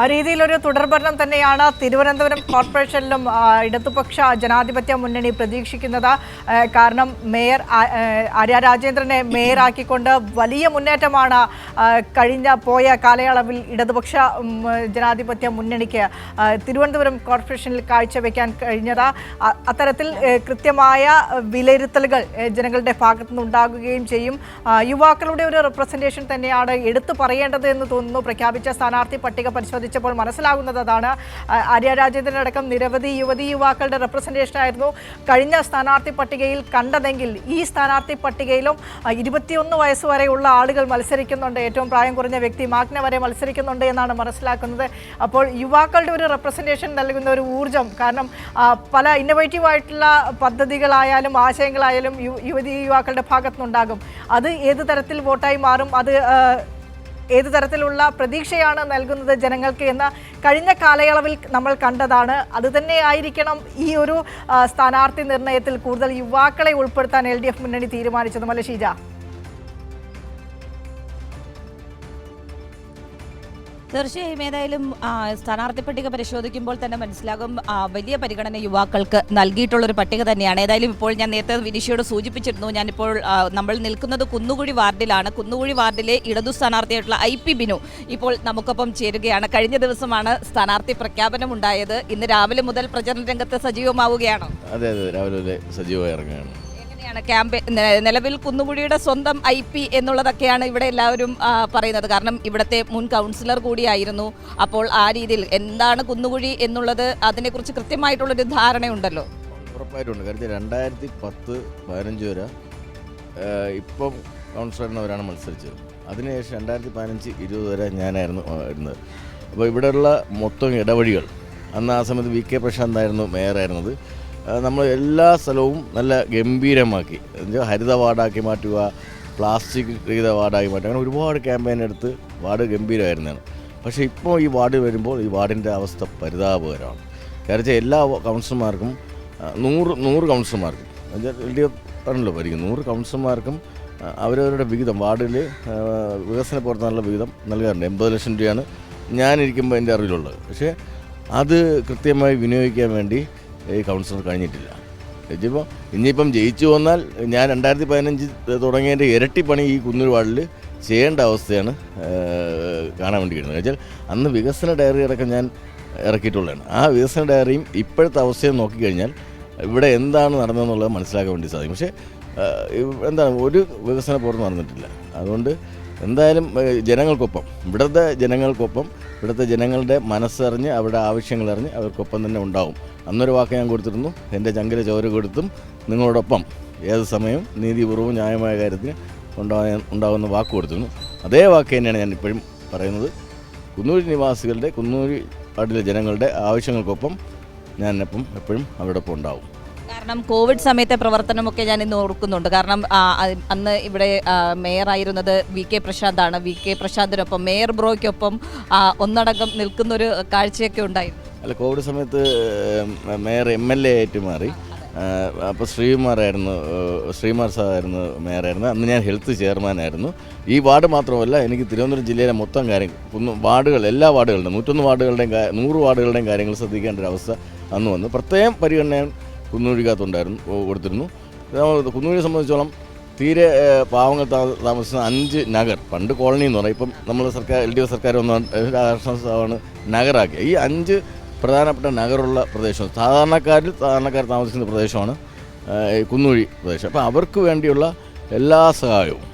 ആ രീതിയിലൊരു തുടർഭരണം തന്നെയാണ് തിരുവനന്തപുരം കോർപ്പറേഷനിലും ഇടതുപക്ഷ ജനാധിപത്യ മുന്നണി പ്രതീക്ഷിക്കുന്നത്. കാരണം മേയർ ആര്യ രാജേന്ദ്രനെ മേയറാക്കിക്കൊണ്ട് വലിയ മുന്നേറ്റമാണ് കഴിഞ്ഞ പോയ കാലയളവിൽ ഇടതുപക്ഷ ജനാധിപത്യ മുന്നണിക്ക് തിരുവനന്തപുരം കോർപ്പറേഷനിൽ കാഴ്ചവെക്കാൻ കഴിഞ്ഞത്. അത്തരത്തിൽ കൃത്യമായ വിലയിരുത്തലുകൾ ജനങ്ങളുടെ ഭാഗത്തു നിന്നുണ്ടാകുകയും ചെയ്യും. യുവാക്കളുടെ ഒരു റെപ്രസെന്റേഷൻ തന്നെയാണ് എടുത്തു പറയേണ്ടത് എന്ന് തോന്നുന്നു. പ്രഖ്യാപിച്ച സ്ഥാനാർത്ഥി പട്ടിക പരിശോധിച്ചപ്പോൾ മനസ്സിലാകുന്നത് അതാണ്. ആര്യ രാജേന്ദ്രനടക്കം നിരവധി യുവതി യുവാക്കളുടെ റെപ്രസെന്റേഷൻ ആയിരുന്നു. കഴിഞ്ഞ സ്ഥാനാർത്ഥി പട്ടികയിൽ കണ്ടതെങ്കിൽ ഈ സ്ഥാനാർത്ഥി പട്ടികയിലും ഇരുപത്തിയൊന്ന് വയസ്സ് വരെയുള്ള ആളുകൾ മത്സരിക്കുന്നുണ്ട്. ഏറ്റവും പ്രായം കുറഞ്ഞ വ്യക്തി മാഗ്ന വരെ മത്സരിക്കുന്നുണ്ട് എന്നാണ് മനസ്സിലാക്കുന്നത്. അപ്പോൾ യുവാക്കളുടെ ഒരു റെപ്രസെന്റേഷൻ നൽകുന്ന ഒരു ഊർജം കാരണം പല ഇന്നോവേറ്റീവ് ആയിട്ടുള്ള പദ്ധതികളായാലും ആശയങ്ങളായാലും യുവതി യുവാക്കളുടെ ഭാഗത്തുനിന്നുണ്ടാകും. അത് ഏത് തരത്തിൽ വോട്ടായി മാറും? അത് ഏത് തരത്തിലുള്ള പ്രതീക്ഷയാണ് നൽകുന്നത് ജനങ്ങൾക്ക് എന്ന് കഴിഞ്ഞ കാലയളവിൽ നമ്മൾ കണ്ടതാണ്. അതുതന്നെ ആയിരിക്കണം ഈ ഒരു സ്ഥാനാർത്ഥി നിർണയത്തിൽ കൂടുതൽ യുവാക്കളെ ഉൾപ്പെടുത്താൻ എൽ ഡി എഫ് മുന്നണി തീരുമാനിച്ചതും. അല്ലേ തീർച്ചയായും ഏതായാലും സ്ഥാനാർത്ഥി പട്ടിക പരിശോധിക്കുമ്പോൾ തന്നെ മനസ്സിലാകും വലിയ പരിഗണന യുവാക്കൾക്ക് നൽകിയിട്ടുള്ള ഒരു പട്ടിക തന്നെയാണ്. ഏതായാലും ഇപ്പോൾ ഞാൻ നേരത്തെ വിനിഷയോട് സൂചിപ്പിച്ചിരുന്നു ഞാനിപ്പോൾ നമ്മൾ നിൽക്കുന്നത് കുന്നുകുഴി വാർഡിലാണ്. കുന്നുകുഴി വാർഡിലെ ഇടതു സ്ഥാനാർത്ഥിയായിട്ടുള്ള ഐ പി ബിനു ഇപ്പോൾ നമുക്കൊപ്പം ചേരുകയാണ്. കഴിഞ്ഞ ദിവസമാണ് സ്ഥാനാർത്ഥി പ്രഖ്യാപനം ഉണ്ടായത്. ഇന്ന് രാവിലെ മുതൽ പ്രചരണ രംഗത്ത് സജീവമാവുകയാണോ. അതെ അതെ രാവിലെ സജീവമായി ഇറങ്ങുകയാണ്. എങ്ങനെയാണ് ക്യാമ്പ് നിലവിൽ കുന്നുകുഴിയുടെ സ്വന്തം ഐ പി എന്നുള്ളതൊക്കെയാണ് ഇവിടെ എല്ലാവരും പറയുന്നത്. കാരണം ഇവിടുത്തെ മുൻ കൗൺസിലർ കൂടിയായിരുന്നു. അപ്പോൾ ആ രീതിയിൽ എന്താണ് കുന്നുകുഴി എന്നുള്ളത് അതിനെക്കുറിച്ച് കൃത്യമായിട്ടുള്ളൊരു ധാരണയുണ്ടല്ലോ? ഉറപ്പായിട്ടുണ്ട്. കാരണം രണ്ടായിരത്തി പത്ത് പതിനഞ്ച് വരെ ഇപ്പം കൗൺസിലറിനവരാണ് മത്സരിച്ചത്. അതിനുശേഷം രണ്ടായിരത്തി പതിനഞ്ച് ഇരുപത് വരെ ഞാനായിരുന്നു ഇരുന്നത്. അപ്പോൾ ഇവിടെയുള്ള മൊത്തം ഇടവഴികൾ അന്ന് ആ സമയത്ത് വി കെ പ്രശാന്തായിരുന്നു മേയറായിരുന്നത്. നമ്മൾ എല്ലാ സ്ഥലവും നല്ല ഗംഭീരമാക്കി. ഹരിത വാർഡാക്കി മാറ്റുക പ്ലാസ്റ്റിക് രഹിത വാർഡാക്കി മാറ്റുക. അങ്ങനെ ഒരുപാട് ക്യാമ്പയിൻ എടുത്ത് വാർഡ് ഗംഭീരമായിരുന്നതാണ്. പക്ഷേ ഇപ്പോൾ ഈ വാർഡ് വരുമ്പോൾ ഈ വാർഡിന്റെ അവസ്ഥ പരിതാപകരമാണ്. കാരണം എല്ലാ കൗൺസിലർമാർക്കും നൂറ് നൂറ് കൗൺസിലർമാർക്കും എൽ ഡി ആണല്ലോ ഭരിക്കും നൂറ് കൗൺസിലർമാർക്കും അവരവരുടെ വിഹിതം വാർഡിൽ വികസന പ്രവർത്തനമുള്ള വിഹിതം നൽകാറുണ്ട്. എൺപത് ലക്ഷം രൂപയാണ് ഞാനിരിക്കുമ്പോൾ എന്റെ അറിവിലുള്ളത്. പക്ഷേ അത് കൃത്യമായി വിനിയോഗിക്കാൻ വേണ്ടി ഈ കൗൺസിലർ കഴിഞ്ഞിട്ടില്ല. ഇതിപ്പോൾ ഇനിയിപ്പം ജയിച്ചു വന്നാൽ ഞാൻ രണ്ടായിരത്തി പതിനഞ്ച് തുടങ്ങിയതിന്റെ ഇരട്ടി പണി ഈ കുന്നൂർവാടിൽ ചെയ്യേണ്ട അവസ്ഥയാണ് കാണാൻ വേണ്ടി വരുന്നത്. വെച്ചാൽ അന്ന് വികസന ഡയറി അടക്കം ഞാൻ ഇറക്കിയിട്ടുള്ളതാണ്. ആ വികസന ഡയറിയും ഇപ്പോഴത്തെ അവസ്ഥയും നോക്കിക്കഴിഞ്ഞാൽ ഇവിടെ എന്താണ് നടന്നതെന്നുള്ളത് മനസ്സിലാക്കാൻ വേണ്ടി സാധിക്കും. പക്ഷേ എന്താണ് ഒരു വികസന പ്രവർത്തനം നടന്നിട്ടില്ല. അതുകൊണ്ട് എന്തായാലും ജനങ്ങൾക്കൊപ്പം ഇവിടുത്തെ ജനങ്ങൾക്കൊപ്പം ഇവിടുത്തെ ജനങ്ങളുടെ മനസ്സറിഞ്ഞ് അവരുടെ ആവശ്യങ്ങൾ ആവശ്യങ്ങളറിഞ്ഞ് അവർക്കൊപ്പം തന്നെ ഉണ്ടാവും. അന്നൊരു വാക്ക് ഞാൻ കൊടുത്തിരുന്നു എന്റെ ചങ്കര ചോര കൊടുത്തും നിങ്ങളോടൊപ്പം ഏത് സമയവും നീതിപൂർവം ന്യായമായ കാര്യത്തിന് ഉണ്ടാകാൻ ഉണ്ടാകുന്ന വാക്ക് കൊടുത്തിരുന്നു. അതേ വാക്ക് തന്നെയാണ് ഞാൻ ഇപ്പോഴും പറയുന്നത്. കുന്നൂരി നിവാസികളുടെ കുന്നൂരി പാടിലെ ജനങ്ങളുടെ ആവശ്യങ്ങൾക്കൊപ്പം ഞാൻ എപ്പം എപ്പോഴും അവരോടൊപ്പം ഉണ്ടാവും. കാരണം കോവിഡ് സമയത്തെ പ്രവർത്തനമൊക്കെ ഞാൻ ഇന്ന് ഓർക്കുന്നുണ്ട്. കാരണം അന്ന് ഇവിടെ മേയറായിരുന്നത് വി കെ പ്രശാന്താണ്. വി കെ പ്രശാന്തിനൊപ്പം മേയർ ബ്രോയ്ക്കൊപ്പം ഒന്നടങ്കം നിൽക്കുന്നൊരു കാഴ്ചയൊക്കെ ഉണ്ടായിരുന്നു. അല്ല കോവിഡ് സമയത്ത് മേയർ എം എൽ എ ആയിട്ട് മാറി. അപ്പോൾ ശ്രീകുമാറായിരുന്നു ശ്രീകുമാർ സാറായിരുന്നു മേയറായിരുന്നു അന്ന് ഞാൻ ഹെൽത്ത് ചെയർമാനായിരുന്നു. ഈ വാർഡ് മാത്രമല്ല എനിക്ക് തിരുവനന്തപുരം ജില്ലയിലെ മൊത്തം കാര്യം വാർഡുകൾ എല്ലാ വാർഡുകളുടെയും നൂറ്റൊന്ന് വാർഡുകളുടെയും നൂറ് വാർഡുകളുടെയും കാര്യങ്ങൾ ശ്രദ്ധിക്കേണ്ട ഒരു അവസ്ഥ അന്ന് വന്നു. പ്രത്യേകം പരിഗണന ഓ- കൊടുത്തിരുന്നു. കുന്നൂരിനെ സംബന്ധിച്ചോളം തീരെ പാവങ്ങൾ താമസിക്കുന്ന അഞ്ച് നഗർ പണ്ട് കോളനി എന്ന് പറയും ഇപ്പം നമ്മൾ സർക്കാർ എൽ ഡി എഫ് സർക്കാർ ഒന്നാണ് രാഷ്ട്രമാണ് നഗറാക്കി ഈ അഞ്ച് പ്രധാനപ്പെട്ട നഗറുള്ള പ്രദേശം സാധാരണക്കാരിൽ സാധാരണക്കാർ താമസിക്കുന്ന പ്രദേശമാണ് കുന്നൂഴി പ്രദേശം. അപ്പോൾ അവർക്ക് വേണ്ടിയുള്ള എല്ലാ സഹായവും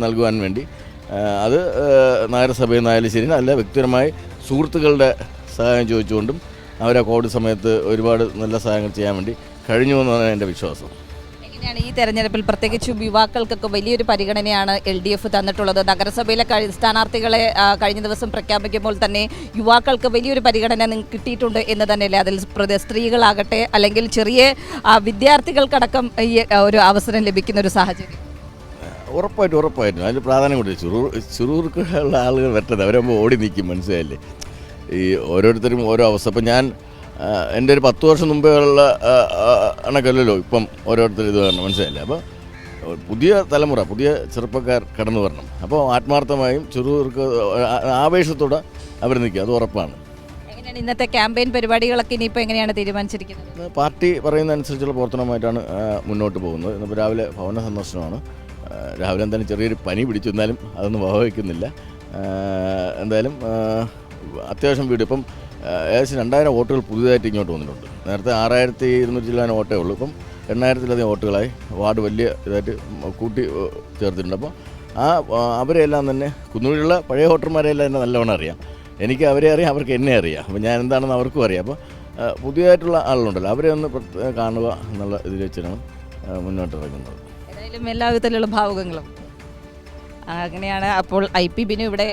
നൽകുവാൻ വേണ്ടി അത് നഗരസഭയിൽ നിന്നായാലും ശരി അല്ല വ്യക്തിപരമായി സുഹൃത്തുക്കളുടെ സഹായം ചോദിച്ചുകൊണ്ടും അവരെ കോവിഡ് സമയത്ത് ഒരുപാട് നല്ല സഹായങ്ങൾ ചെയ്യാൻ വേണ്ടി കഴിഞ്ഞു എന്നാണ് എന്റെ വിശ്വാസം. എങ്ങനെയാണ് ഈ തെരഞ്ഞെടുപ്പിൽ പ്രത്യേകിച്ചും യുവാക്കൾക്കൊക്കെ വലിയൊരു പരിഗണനയാണ് എൽ ഡി എഫ് തന്നിട്ടുള്ളത്? നഗരസഭയിലെ സ്ഥാനാർത്ഥികളെ കഴിഞ്ഞ ദിവസം പ്രഖ്യാപിക്കുമ്പോൾ തന്നെ യുവാക്കൾക്ക് വലിയൊരു പരിഗണന നിങ്ങൾക്ക് കിട്ടിയിട്ടുണ്ട് എന്ന് തന്നെയല്ലേ? അതിൽ സ്ത്രീകളാകട്ടെ അല്ലെങ്കിൽ ചെറിയ വിദ്യാർത്ഥികൾക്കടക്കം ഈ ഒരു അവസരം ലഭിക്കുന്ന ഒരു സാഹചര്യം. ഉറപ്പായിട്ടും ഉറപ്പായിട്ടും. അതിന് പ്രാധാന്യം കൊടുത്തു ചുറൂർ ചുറൂർക്കുള്ള ആളുകൾ വരട്ടത് അവരാകുമ്പോൾ ഓടി നിൽക്കും മനസ്സിലായില്ലേ? ഈ ഓരോരുത്തരും ഓരോ അവസ്ഥ. അപ്പം ഞാൻ എന്റെ ഒരു പത്ത് വർഷം മുമ്പേ ഉള്ള ആ, ആ, കണക്കല്ലല്ലോ ഇപ്പം ഓരോരുത്തർ ഇത് വരണം മനസ്സിലായില്ലേ? അപ്പോൾ പുതിയ തലമുറ പുതിയ ചെറുപ്പക്കാർ കടന്നു വരണം. അപ്പോൾ ആത്മാർത്ഥമായും ചെറുർക്ക് ആവേശത്തോടെ അവർ നിൽക്കുക അത് ഉറപ്പാണ്. എങ്ങനെയാണ് ഇന്നത്തെ ക്യാമ്പയിൻ പരിപാടികളൊക്കെ ഇനിയിപ്പോൾ എങ്ങനെയാണ് തീരുമാനിച്ചിരിക്കുന്നത്? പാർട്ടി പറയുന്ന അനുസരിച്ചുള്ള പ്രവർത്തനമായിട്ടാണ് മുന്നോട്ട് പോകുന്നത്. ഇന്നിപ്പോൾ രാവിലെ ഭവന സന്ദർശനമാണ്. രാവിലെ എന്തായാലും ചെറിയൊരു പനി പിടിച്ചു എന്നാലും അതൊന്നും വകവയ്ക്കുന്നില്ല എന്തായാലും അത്യാവശ്യം വീട്. ഇപ്പം ഏകദേശം രണ്ടായിരം വോട്ടുകൾ പുതിയതായിട്ട് ഇങ്ങോട്ട് വന്നിട്ടുണ്ട്. നേരത്തെ ആറായിരത്തി ഇരുന്നൂറ്റി ചില്ലാനം വോട്ടേ ഉള്ളൂ. ഇപ്പം എണ്ണായിരത്തിലധികം വോട്ടുകളായി. വാർഡ് വലിയ ഇതായിട്ട് കൂട്ടി ചേർത്തിട്ടുണ്ട്. അപ്പോൾ ആ അവരെല്ലാം തന്നെ കുന്നൂരിലുള്ള പഴയ വോട്ടർമാരെല്ലാം എന്നെ നല്ലവണ്ണം അറിയാം. എനിക്ക് അവരെ അറിയാം അവർക്ക് എന്നെ അറിയാം. അപ്പോൾ ഞാൻ എന്താണെന്ന് അവർക്കും അറിയാം. അപ്പോൾ പുതിയതായിട്ടുള്ള ആളുണ്ടല്ലോ. അവരെ ഒന്ന് കാണുക എന്നുള്ള ഇതിൽ വെച്ചാണ് മുന്നോട്ട് ഇറങ്ങുന്നത്. എല്ലാവിധത്തിലുള്ള ഭാവുകങ്ങളും. അങ്ങനെയാണ്. അപ്പോൾ ഐ പി ബിനു ഇവിടെ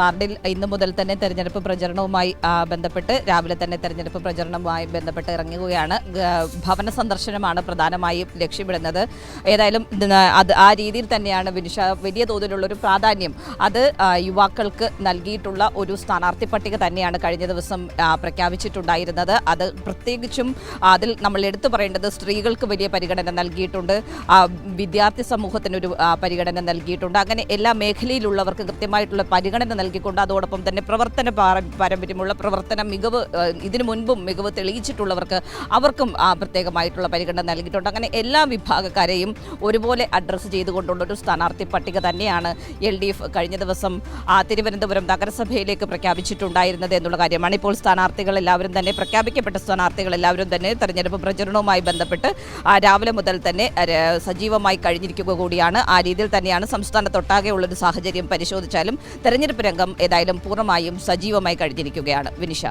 വാർഡിൽ ഇന്നു മുതൽ തന്നെ തെരഞ്ഞെടുപ്പ് പ്രചരണവുമായി ബന്ധപ്പെട്ട് രാവിലെ തന്നെ തെരഞ്ഞെടുപ്പ് പ്രചരണവുമായി ബന്ധപ്പെട്ട് ഇറങ്ങുകയാണ്. ഭവന സന്ദർശനമാണ് പ്രധാനമായും ലക്ഷ്യമിടുന്നത്. ഏതായാലും അത് ആ രീതിയിൽ തന്നെയാണ് വിനിഷ വലിയ തോതിലുള്ളൊരു പ്രാധാന്യം. അത് യുവാക്കൾക്ക് നൽകിയിട്ടുള്ള ഒരു സ്ഥാനാർത്ഥി പട്ടിക തന്നെയാണ് കഴിഞ്ഞ ദിവസം പ്രഖ്യാപിച്ചിട്ടുണ്ടായിരുന്നത്. അത് പ്രത്യേകിച്ചും അതിൽ നമ്മൾ എടുത്തു പറയേണ്ടത് സ്ത്രീകൾക്ക് വലിയ പരിഗണന നൽകിയിട്ടുണ്ട്. വിദ്യാർത്ഥി സമൂഹത്തിനൊരു പരിഗണന നൽകിയിട്ടുണ്ട്. അങ്ങനെ എല്ലാ മേഖലയിലുള്ളവർക്ക് കൃത്യമായിട്ടുള്ള പരിഗണന നൽകിക്കൊണ്ട് അതോടൊപ്പം തന്നെ പ്രവർത്തന പാര- പാരമ്പര്യമുള്ള പ്രവർത്തന മികവ് ഇതിനു മുൻപും മികവ് തെളിയിച്ചിട്ടുള്ളവർക്ക് അവർക്കും പ്രത്യേകമായിട്ടുള്ള പരിഗണന നൽകിയിട്ടുണ്ട്. അങ്ങനെ എല്ലാ വിഭാഗക്കാരെയും ഒരുപോലെ അഡ്രസ്സ് ചെയ്തുകൊണ്ടുള്ള ഒരു സ്ഥാനാർത്ഥി പട്ടിക തന്നെയാണ് എൽ ഡി എഫ് കഴിഞ്ഞ ദിവസം തിരുവനന്തപുരം നഗരസഭയിലേക്ക് പ്രഖ്യാപിച്ചിട്ടുണ്ടായിരുന്നത് എന്നുള്ള കാര്യമാണ്. ഇപ്പോൾ സ്ഥാനാർത്ഥികൾ എല്ലാവരും തന്നെ പ്രഖ്യാപിക്കപ്പെട്ട സ്ഥാനാർത്ഥികൾ എല്ലാവരും തന്നെ തെരഞ്ഞെടുപ്പ് പ്രചരണവുമായി ബന്ധപ്പെട്ട് രാവിലെ മുതൽ തന്നെ സജീവമായി കഴിഞ്ഞിരിക്കുക കൂടിയാണ്. ആ രീതിയിൽ തന്നെയാണ് സംസ്ഥാനത്തൊട്ടാകെ ഉള്ളൊരു സാഹചര്യം പരിശോധിച്ചാലും തെരഞ്ഞെടുപ്പ് രംഗം ഏതായാലും പൂർണമായും സജീവമായി കഴിഞ്ഞിരിക്കുകയാണ്. വിനിഷ.